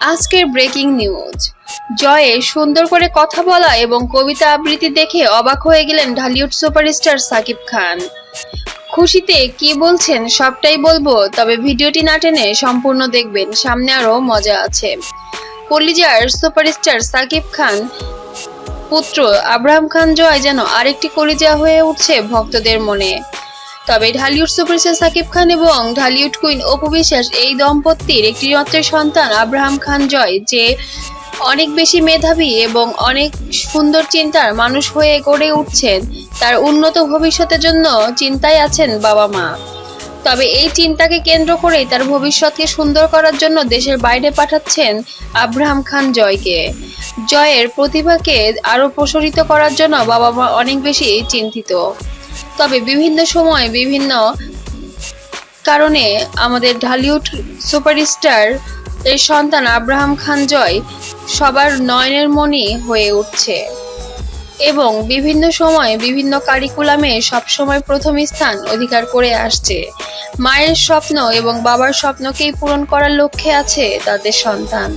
আজকের breaking news. জয়ে সুন্দর করে কথা বলা এবং কবিতা আবৃত্তি দেখে অবাক হয়ে গেলেন ঢালিউড সুপারস্টার সাকিব খান। খুশিতে কি বলছেন সবটাই বলব, তবে ভিডিওটি না টেনে সম্পূর্ণ দেখবেন, সামনে আরও মজা আছে। কলিজার সুপারস্টার সাকিব খান পুত্র আব্রাহাম খান জয় যেন আরেকটি কলিজা হয়ে উঠছে ভক্তদের মনে। তবে ঢালিউড সুপারস্টার সাকিব খান এবং ঢালিউড কুইন অপু বিশ্বাস এই দম্পতির একটি মাত্র সন্তান আব্রাহাম খান জয়, যে অনেক বেশি মেধাবী এবং অনেক সুন্দর চিন্তার মানুষ হয়ে গড়ে উঠছেন। তার উন্নত ভবিষ্যতের জন্য চিন্তায় আছেন বাবা মা। তবে এই চিন্তাকে কেন্দ্র করেই তার ভবিষ্যৎকে সুন্দর করার জন্য দেশের বাইরে পাঠাচ্ছেন আব্রাহাম খান জয়কে। জয়ের প্রতিভাকে আরও প্রসারিত করার জন্য বাবা মা অনেক বেশি চিন্তিত। তবে বিভিন্ন সময় বিভিন্ন কারণে আমাদের ঢালিউড সুপারস্টার এর সন্তান আব্রাহাম খান জয় সবার নয়নের মণি হয়ে উঠছে। এবং বিভিন্ন সময় বিভিন্ন কারিকুলামে সবসময় প্রথম স্থান অধিকার করে আসছে। মায়ের স্বপ্ন এবং বাবার স্বপ্নকেই পূরণ করার লক্ষ্যে আছে তাদের সন্তান।